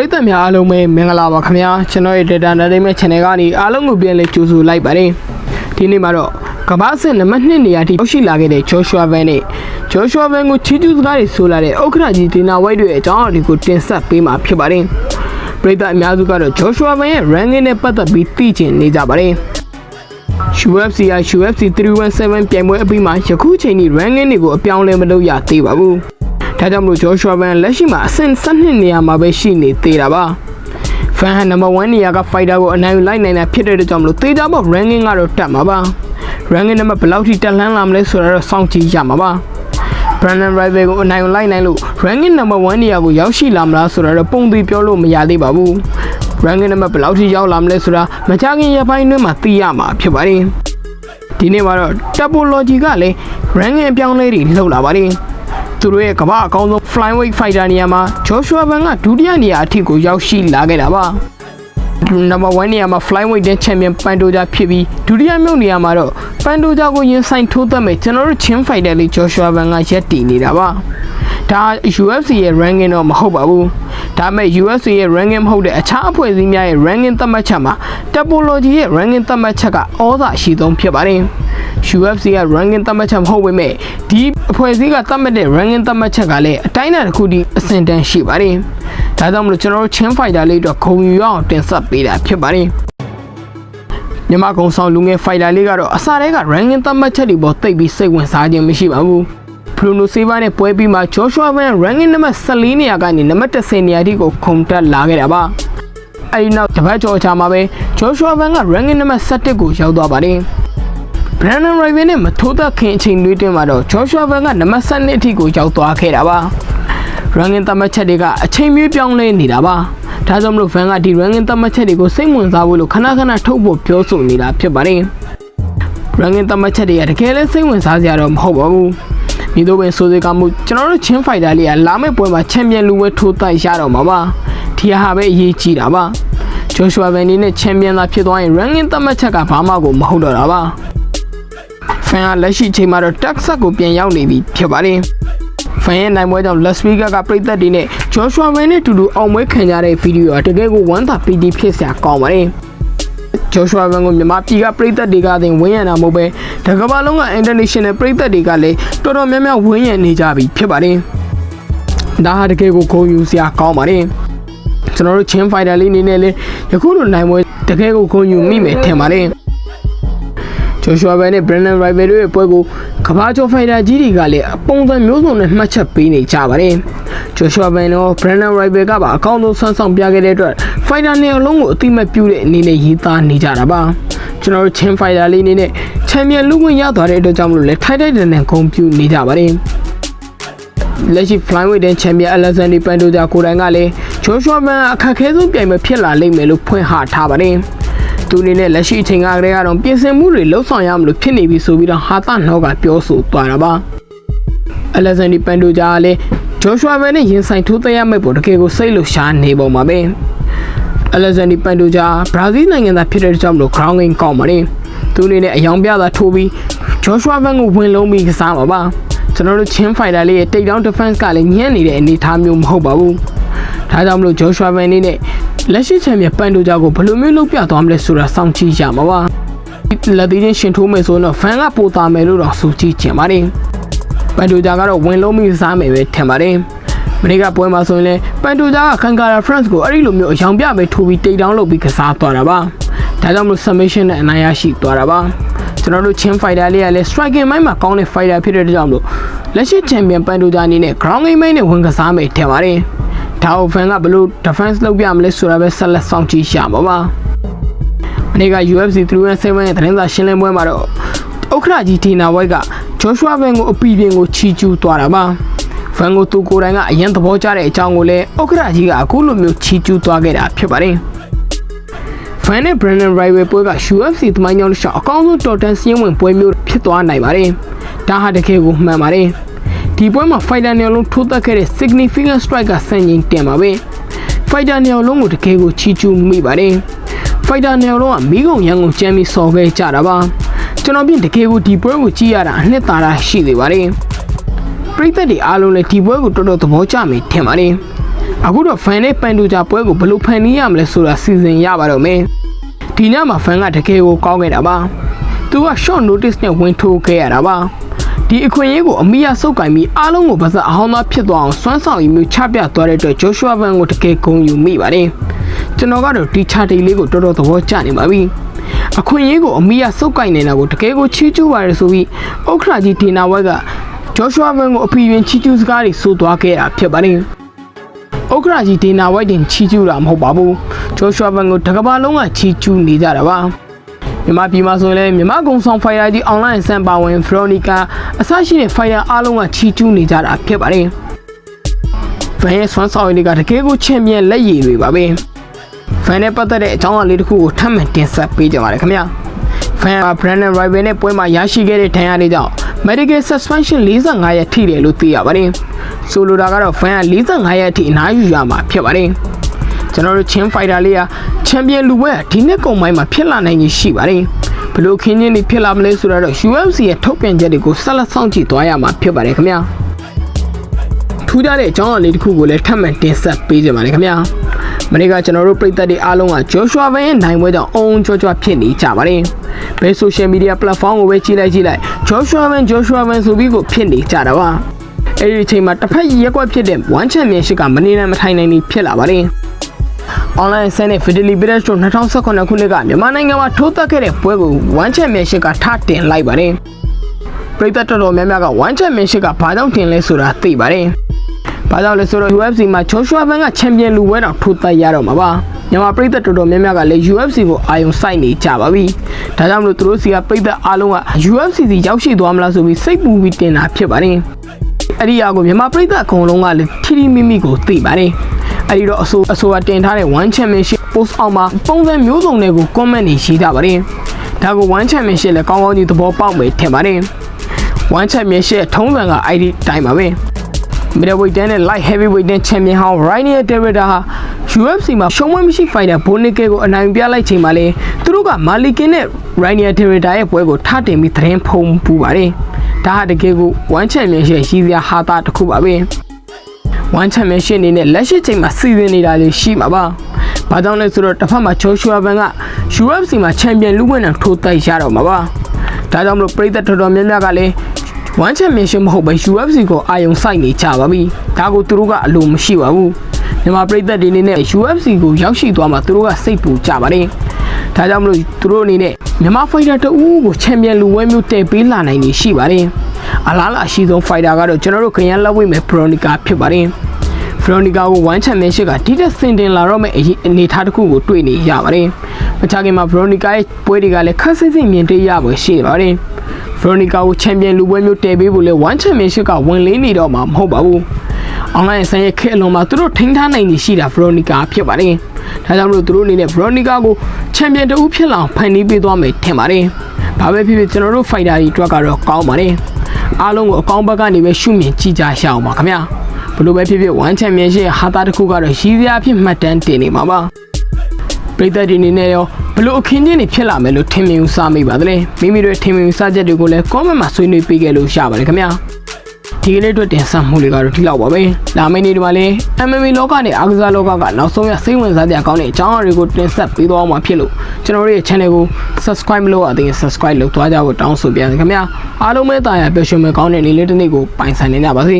ရိသတ်များအားလုံးပဲမင်္ဂလာပါခင်ဗျာကျွန်တော်ရဲ့ Data Entertainment Channel ကနေအားလုံးကိုပြန်လည်ကြိုဆိုလိုက်ပါတယ်ဒီနေ့မှာတော့ကမ္ဘာစစ်နံပါတ်2နေရာထိရောက်ရှိလာခဲ့တဲ့ Joshua Van နဲ့ Joshua Van ကိုချီးကျူးစကားတွေဆိုလာတဲ့ဥက္ခရာကြီးဒီနာဝိုက်တွေအကြောင်းအရာတွေကိုတင်ဆက်ပေးမှာဖြစ်ပါတယ်ပရိသတ်အများစုကတော့ Joshua Van ရဲ့ ranking နဲ့ပတ်သက်ပြီးသိချင်နေကြပါတယ် UFC က UFC 317ပြိုင်ပွဲအပြီးမှာယခုချိန်ထိ ranking တွေကိုအပြောင်းအလဲမလုပ်ရသေးပါဘူး။ ဒါကြောင့်မလို့ Joshua Van လက်ရှိမှာအဆင့်12နေရာမှာပဲရှိနေသေးတာပါ။ Van ဟာ number 1နေရာက fighter ကိုအနိုင်ယူလိုက်နိုင်တာဖြစ်တဲ့အတွက်ကြောင့်မလို့သေချာပေါ့ ranking ကတော့တက်မှာပါ။ ranking နံပါတ်ဘယ်လောက်ထိတက်လှမ်းလာမလဲဆိုတာတော့စောင့်ကြည့်ရမှာပါ။ Brandon Rival ကိုအနိုင်ယူလိုက်နိုင်လို့ ranking number 1နေရာကိုရောက်ရှိလာမလားဆိုတာတော့ပုံသေးပြောလို့မရသေးပါဘူး။ ranking နံပါတ်ဘယ်လောက်ထိရောက်လာမလဲဆိုတာမကြခင်ရပိုင်းတွင်းမှာသိရမှာဖြစ်ပါတယ်။ဒီနေ့မှာတော့ Topology ကလည်း ranking အပြောင်းလဲတွေလှုပ်လာပါတယ် သူတို့ရဲ့ကမ္ဘာအကောင်းဆုံး flyweight fighter နေရာမှာ Joshua Van ကဒုတိယနေရာအထိကိုရောက်ရှိလာခဲ့တာပါ number 1နေရာမှာ flyweight တဲ့ champion ပန်တိုဂျာဖြစ်ပြီးဒုတိယမြောက်နေရာမှာတော့ပန်တိုဂျာကိုရင်ဆိုင်ထိုးသက်မဲ့ကျွန်တော်တို့ချင်း fighter လေး Joshua Van ကရက်တည်နေတာပါဒါ UFC ရဲ့ ranking တော့မဟုတ်ပါဘူးဒါပေမဲ့ UFC ရဲ့ ranking မဟုတ်တဲ့အခြားအဖွဲ့အစည်းများရဲ့ ranking သတ်မှတ်ချက်မှာ Topology ရဲ့ ranking သတ်မှတ်ချက်ကဩဇာအရှိဆုံးဖြစ်ပါတယ် UFC က ranking သတ်မှတ်ချက်မဟုတ်ပေမဲ့ဒီအဖွဲ့အစည်းကသတ်မှတ်တဲ့ ranking သတ်မှတ်ချက်ကလည်းအတိုင်းအတာတစ်ခုတည်းအဆင့်တန်းရှိပါတယ်ဒါကြောင့်မလို့ကျွန်တော်တို့ Chin Fighter လေးတော့ဂုံယူရအောင်တင်ဆက်ပေးတာဖြစ်ပါတယ်မြန်မာကုံဆောင်လူငယ် fighter လေးကတော့အစတည်းက ranking သတ်မှတ်ချက်တွေပေါ်သိပ်ပြီးစိတ်ဝင်စားခြင်းမရှိပါဘူးဘရူနိုဆေးဗာနဲ့ပွဲပြီးမှ Joshua Van ranking နံပါတ်14နေရာကနေနံပါတ်10နေရာထိကိုခုန်တက်လာခဲ့တာပါအဲဒီနောက်တပတ်ကျော်အကြာမှာပဲ Joshua Van က ranking နံပါတ်17ကိုရောက်သွားပါတယ် Brandon Raven နဲ့မထိုးသက်ခင်အချိန်တွေတွင်မှာတော့ Joshua Van ကနံပါတ်7အထိကိုရောက်သွားခဲ့တာပါ။ ranking သတ်မှတ်ချက်တွေကအချိန်မျိုးပြောင်းလဲနေတာပါ။ဒါကြောင့်မလို့ Van ကဒီ ranking သတ်မှတ်ချက်တွေကိုစိတ်ဝင်စားဖို့လို့ခဏခဏထုတ်ဖို့ပြောဆိုနေတာဖြစ်ပါတယ်။ ranking သတ်မှတ်ချက်တွေကတကယ်လဲစိတ်ဝင်စားစရာတော့မဟုတ်ပါဘူး။ဒီလိုပဲဆိုစေကမှုကျွန်တော်တို့ချင်းဖိုက်တာလေးကလာမယ့်ပွဲမှာချန်ပီယံလူဝဲထိုးသက်ရတော့မှာပါ။ဒီဟာပဲအရေးကြီးတာပါ။ Joshua Van နဲ့ချန်ပီယံသာဖြစ်သွားရင် ranking သတ်မှတ်ချက်ကဘာမှကိုမဟုတ်တော့တာပါ။ ဖန်ကလက်ရှိအချိန်မှာတော့ Texas ကိုပြန်ရောက်နေပြီဖြစ်ပါတယ်။ဖန်ရဲ့နိုင်ပွဲကြောင့် Las Vegas ကပြည်သက်တွေနဲ့ Joshua Van နဲ့အတူတူအောင်ပွဲခံကြတဲ့ဗီဒီယိုအတကယ်ကိုဝမ်းသာပီတိဖြစ်စရာကောင်းပါတယ်။ Joshua Van ကိုမြန်မာပြည်ကပြည်သက်တွေကတင်ဝင်းရံတာမဟုတ်ပဲတကမ္ဘာလုံးက international ပြည်သက်တွေကလည်းတော်တော်များများဝင်းရံနေကြပြီဖြစ်ပါတယ်။ဒါဟာတကယ်ကိုဂုဏ်ယူစရာကောင်းပါတယ်။ကျွန်တော်တို့ချင်း fighter လေးအနေနဲ့လည်းယခုလိုနိုင်ပွဲတကယ်ကိုဂုဏ်ယူမိမယ်ထင်ပါတယ်။ Joshua Van နဲ့ Brandon Rival တို့ရဲ့ပွဲကိုကမ္ဘာကျော်ဖိုင်တာကြီးတွေကလည်းအပုံစံမျိုးစုံနဲ့မှတ်ချက်ပေးနေကြပါတယ်။ Joshua Van နဲ့ Brandon Rival ကပါအကောင်းဆုံးဆွမ်းဆောင်ပြခဲ့တဲ့အတွက် fighter နှစ်အလုံးကိုအတိမတ်ပြုတဲ့အနေနဲ့ရေးသားနေကြတာပါ။ကျွန်တော်တို့ Chin Fighter လေးအနေနဲ့ချန်ပီယံလူဝင်ရသွားတဲ့အတွက်ကြောင့်မလို့လဲထိုက်ထိုက်တန်တန်ဂုဏ်ပြုနေကြပါတယ်။လက်ရှိ flyweight တဲ့ချန်ပီယံ Alexander Pantoja ကိုယ်တိုင်ကလည်း Joshua Van အခက်အခဲဆုံးပြိုင်ပွဲဖြစ်လာလိမ့်မယ်လို့ဖွင့်ဟထားပါတယ်။ သူအနေနဲ့လက်ရှိအချိန်ကတည်းကတော့ပြင်ဆင်မှုတွေလှုပ်ဆောင်ရမလို့ဖြစ်နေပြီဆိုပြီးတော့ဟာသနှောကပြောဆိုသွားတာပါ။ Alexander Pantoja ကလည်း Joshua Van နဲ့ရင်ဆိုင်ထိုးသက်ရမယ့်ပေါ်တကယ်ကိုစိတ်လှရှားနေပုံပါပဲ။ Alexander Pantoja ဘရာဇီးနိုင်ငံသားဖြစ်တဲ့ကြောင့်မလို့ ground game ကောင်းပါတယ်။သူအနေနဲ့အယောင်ပြတာထိုးပြီး Joshua Van ကိုဝင်လုံးပြီးကစားမှာပါ။ကျွန်တော်တို့ Chin Fighter လေးရဲ့ takedown defense ကလည်းညံ့နေတဲ့အနေအထားမျိုးမဟုတ်ပါဘူး။ဒါကြောင့်မလို့ Joshua Van အနေနဲ့ လက်ရှိချန်ပီယံပန်တိုဂျာကိုဘယ်လိုမျိုးလုပ်ပြသွားမလဲဆိုတာစောင့်ကြည့်ရမှာပါ။လက်သေးချင်းရှင်ထိုးမယ်ဆိုရင်တော့ဖန်ကပိုတာမယ်လို့တော့ဆိုကြည့်ချင်ပါတယ်။ပန်တိုဂျာကတော့ဝင်လုံးပြီးစားမယ်ပဲထင်ပါတယ်။မနေ့ကပွဲမှာဆိုရင်လည်းပန်တိုဂျာကကန်ကာရာ France ကိုအဲ့ဒီလိုမျိုးအယောင်ပြပဲထိုးပြီးတိတ်တောင်းလုပ်ပြီးကစားသွားတာပါ။ဒါကြောင့်မလို့ submission နဲ့အနိုင်ရရှိသွားတာပါ။ကျွန်တော်တို့ Chin Fighter လေးကလည်း striking မိုင်းမှာကောင်းတဲ့ fighter ဖြစ်တဲ့ကြောင့်လို့လက်ရှိ champion ပန်တိုဂျာအနေနဲ့ ground game မိုင်းနဲ့ဝင်ကစားမယ်ထင်ပါတယ်။ ဒါကိုဖန်ကဘလို့ defense လုပ်ပြမလဲဆိုတာပဲဆက်လက်စောင့်ကြည့်ရမှာပါ။မနေ့က UFC 317ရဲ့သတင်းစာရှင်းလင်းပွဲမှာတော့ဥက္ခရာကြီးဒီနာဝိုက်က Joshua Van ကိုအပီပြင်ကိုချီကျူးသွားတာပါ။ Van ကိုသူကိုယ်တိုင်ကအရင်သဘောကျတဲ့အကြောင်းကိုလည်းဥက္ခရာကြီးကအခုလိုမျိုးချီကျူးသွားခဲ့တာဖြစ်ပါတယ်။ Van နဲ့ Brandon Rival ပွဲက UFC သမိုင်းကြောင်းတစ်လျှောက်အကောင်းဆုံးတော်တန်စည်းဝင်ပွဲမျိုးဖြစ်သွားနိုင်ပါတယ်။ဒါဟာတကယ်ကိုမှန်ပါတယ်။ ဒီပွဲမှာ fighter နေလုံးထိုးသက်ခဲ့တဲ့ significant strike ကဆန်ရင်တင်ပါပဲ။ fighter နေလုံးကိုတကယ်ကိုချီကျူးမိပါတယ်။ fighter နေလုံးကမိကုံရန်ကုန်ကျမ်းပြီးစော်ခဲ့ကြတာပါ။ကျွန်တော်ပြင်တကယ်ကိုဒီပွဲကိုကြည့်ရတာအနှစ်သာရရှိနေပါတယ်။ပရိသတ်တွေအားလုံးလည်းဒီပွဲကိုတော်တော်သဘောကျမယ်ထင်ပါတယ်။အခုတော့ fan နဲ့ပန်တူကြပွဲကိုဘယ်လိုဖန်နီးရမလဲဆိုတာစီစဉ်ရပါတော့မယ်ဒီညမှာ fan ကတကယ်ကိုကောင်းခဲ့တာပါသူက short notice နဲ့ဝင်ထိုးခဲ့ရတာပါ ဒီအခွင့်အရေးကိုအမိရစုပ်ကင်ပြီးအားလုံးကိုပါစအဟောင်းသားဖြစ်သွားအောင်စွမ်းဆောင်ရည်မျိုးချပြသွားတဲ့အတွက် Joshua Van ကိုတကယ်ဂုဏ်ယူမိပါတယ်ကျွန်တော်ကတော့ဒီချာတီလေးကိုတော်တော်သဘောကျနေပါပြီအခွင့်အရေးကိုအမိရစုပ်ကင်နေတာကိုတကယ်ကိုချီးကျူးပါတယ်ဆိုပြီးဥက္ခရာကြီးဒေနာဝက်က Joshua Van ကိုအဖီရင်ချီးကျူးစကားတွေဆိုသွားခဲ့တာဖြစ်ပါတယ်ဥက္ခရာကြီးဒေနာဝက်တင်ချီးကျူးတာမဟုတ်ပါဘူးဂျိုရှွာဗန်ကိုတစ်ကမ္ဘာလုံးကချီးကျူးနေကြတာပါ မြန်မာပြည်မှာဆိုရင်လည်းမြန်မာကုံဆောင်ဖိုင်ယာကြီး online ဆန်ပါဝင်ဖရိုနီကာအစရှိတဲ့ဖိုင်ယာအားလုံးကချီးကျူးနေကြတာဖြစ်ပါတယ်ဗန်ရဲ့ဆွမ်းဆောင်ရည်တွေကတကယ်ကိုချန်ပီယံလက်ရည်တွေပါပဲဖန်နဲ့ပတ်သက်တဲ့အကြောင်းအရာလေးတစ်ခုကိုထပ်မံတင်ဆက်ပေးကြပါရခင်ဗျာဖန်က Brandon Rival နဲ့ပွဲမှာရရှိခဲ့တဲ့ဒဏ်ရာတွေကြောင့် medical suspension 45ရက်ထိတယ်လို့သိရပါတယ်ဆိုလိုတာကတော့ဖန်က45ရက်အထိအနားယူရမှာဖြစ်ပါတယ် ကျွန်တော်တို့ချင်းဖိုက်တာလေးကချန်ပီယံလူပွဲကဒီနှစ်ကုန်ပိုင်းမှာဖြစ်လာနိုင်ခြင်းရှိပါတယ်ဘလို့ခင်းချင်းတွေဖြစ်လာမလဲဆိုတော့ UFC ရဲ့ထုတ်ပြန်ချက်တွေကိုဆက်လက်စောင့်ကြည့်သွားရမှာဖြစ်ပါတယ်ခင်ဗျာထူးခြားတဲ့အကြောင်းအရာလေးတစ်ခုကိုလည်းထပ်မံတင်ဆက်ပေးကြပါမယ်ခင်ဗျာမနေ့ကကျွန်တော်တို့ပြည်သက်တွေအားလုံးက Joshua Van ရဲ့နိုင်ပွဲကြောင့်အုံကြွကြွဖြစ်နေကြပါတယ်ဘယ် social media platform ကိုပဲကြည့်လိုက်ကြည့်လိုက် Joshua Van Joshua Van ဆိုပြီးကိုဖြစ်နေကြတာပါအဲ့ဒီအချိန်မှာတစ်ဖက်ရက်ကွက်ဖြစ်တဲ့ One Championship ကမနေနိုင်မထိုင်နိုင်နေဖြစ်လာပါတယ် online ဆန်တဲ့ Fidelity Village တို့2019ခုနှစ်ကမြန်မာနိုင်ငံမှာထိုးသက်ခဲ့တဲ့ပွဲကို One Championship ကထတင်လိုက်ပါတယ်ပြည်သက်တော်တော်များများက One Championship ကဘာကြောင့်တင်လဲဆိုတာသိပါတယ်ဘာကြောင့်လဲဆိုတော့ UFC မှာ Joshua Van ကချန်ပီယံလူပွဲတော်ထိုးသက်ရတော့မှာပါမြန်မာပြည်သက်တော်တော်များများကလည်း UFC ကိုအာရုံစိုက်နေကြပါပြီဒါကြောင့်မလို့သူတို့စီကပြည်သက်အားလုံးက UFC စီရောက်ရှိသွားမလားဆိုပြီးစိတ်ပူပြီးတင်တာဖြစ်ပါတယ်အဲ့ဒီအရာကိုမြန်မာပြည်သက်အကုန်လုံးကလည်းထီထီမိမိကိုသိပါတယ် အဲ့ဒီတော့အဆိုအဆိုကတင်ထားတဲ့ One Championship post အောက်မှာပုံစံမျိုးစုံတွေကို comment တွေရေးထားပါတယ်ဒါကို One Championship လည်းကောင်းကောင်းကြီးသဘောပေါက်မယ်ထင်ပါတယ် One Championship ထုံးစံက ID တိုင်းပါပဲ middleweight နဲ့ light heavyweight နဲ့ champion ဟောင်း Rainier Derrida ဟာ UFC မှာရှုံးမမရှိ fighter Bonike ကိုအနိုင်ပြလိုက်ချိန်မှာလေသူတို့က Malikin နဲ့ Rainier Derrida ရဲ့ပွဲကိုထတင်ပြီးသတင်းဖုံးပူပါတယ်ဒါဟာတကယ်ကို One Championship ရည်စရာဟာတာတစ်ခုပါပဲ One Championship အနေနဲ့လက်ရှိချိန်မှာစီစဉ်နေတာလေးရှိမှာပါ။ဘာကြောင့်လဲဆိုတော့တစ်ဖက်မှာ Joshua Van က UFC မှာချန်ပီယံလူဝင်အောင်ထိုးတိုက်ရတော့မှာပါ။ဒါကြောင့်မလို့ပြည်သက်တော်တော်များများကလည်း One Championship မဟုတ်ပဲ UFC ကိုအာရုံစိုက်နေကြပါပြီ။ဒါကိုသူတို့ကအလိုမရှိပါဘူး။မြန်မာပြည်သက်တွေအနေနဲ့ UFC ကိုရောက်ရှိသွားမှသူတို့ကစိတ်ပူကြပါတယ်။ဒါကြောင့်မလို့သူတို့အနေနဲ့မြန်မာဖိုက်တာတဦးကိုချန်ပီယံလူဝဲမျိုးတည်ပေးလာနိုင်နေရှိပါတယ်။ အလားအလာရှိဆုံးဖိုက်တာကတော့ကျွန်တော်တို့ခရမ်းလက်ဝိမဲ့ဘရိုနီကာဖြစ်ပါတယ်။ဖရိုနီကာကို1ချန်ပီယံရှစ်ကဒီတက်စင်တင်လာတော့မဲ့အနေထားတစ်ခုကိုတွေ့နေရပါတယ်။မချခင်မှာဖရိုနီကာရဲ့ပွဲတွေကလည်းခက်ဆစ်စစ်မြင်တွေ့ရပွဲရှိနေပါတယ်။ဖရိုနီကာကိုချန်ပီယံလူပွဲမျိုးတည်ပေးဖို့လဲ1ချန်ပီယံရှစ်ကဝင်လေးနေတော့မှာမဟုတ်ပါဘူး။ online ဆန်ရဲ့ခက်အလုံးမှာသူတို့ထိန်းထားနိုင်နေရှိတာဖရိုနီကာဖြစ်ပါတယ်။ဒါကြောင့်မလို့သူတို့အနေနဲ့ဖရိုနီကာကိုချန်ပီယံတဦးဖြစ်လာအောင်ဖန်တီးပေးသွားမယ်ထင်ပါတယ်။ဘာပဲဖြစ်ဖြစ်ကျွန်တော်တို့ဖိုက်တာတွေအတွက်ကတော့ကောင်းပါတယ်။ အားလုံးကိုအကောင်းဘက်ကနေပဲရှုမြင်ကြည့်ကြရအောင်ပါခင်ဗျာ။ဘလို့ပဲဖြစ်ဖြစ်1ချန်ပီယံရှစ်ဟာတာတစ်ခုကတော့ရည်စရာအဖြစ်မှတ်တမ်းတင်နေမှာပါပြည်သက်ဒီနေနဲ့ရောဘလို့အခင်းချင်းတွေဖြစ်လာမယ်လို့ထင်မြင်ဦးစားမိပါသလဲမိမိတို့ထင်မြင်ဦးစားချက်တွေကိုလည်း comment မှာဆွေးနွေးပေးခဲ့လို့ရပါတယ်ခင်ဗျာ ဒီကနေ့အတွက်တင်ဆက်မှုတွေကတော့ဒီလောက်ပါပဲလာမယ့်နေ့ဒီမှာလည်း MMA လောကနဲ့အားကစားလောကကနောက်ဆုံးရစိတ်ဝင်စားတဲ့အကောင်းတဲ့အကြောင်းအရာတွေကိုတင်ဆက်ပေးသွားမှာဖြစ်လို့ကျွန်တော်တို့ရဲ့ channel ကို subscribe မလုပ်ရသေးရင် subscribe လုပ်သွားကြဖို့တောင်းဆိုပြန်ခင်ဗျာအားလုံးပဲတာယာပျော်ရွှင်မဲ့ကောင်းတဲ့နေ့လေးတစ်နေ့ကိုပိုင်ဆိုင်နေကြပါစေ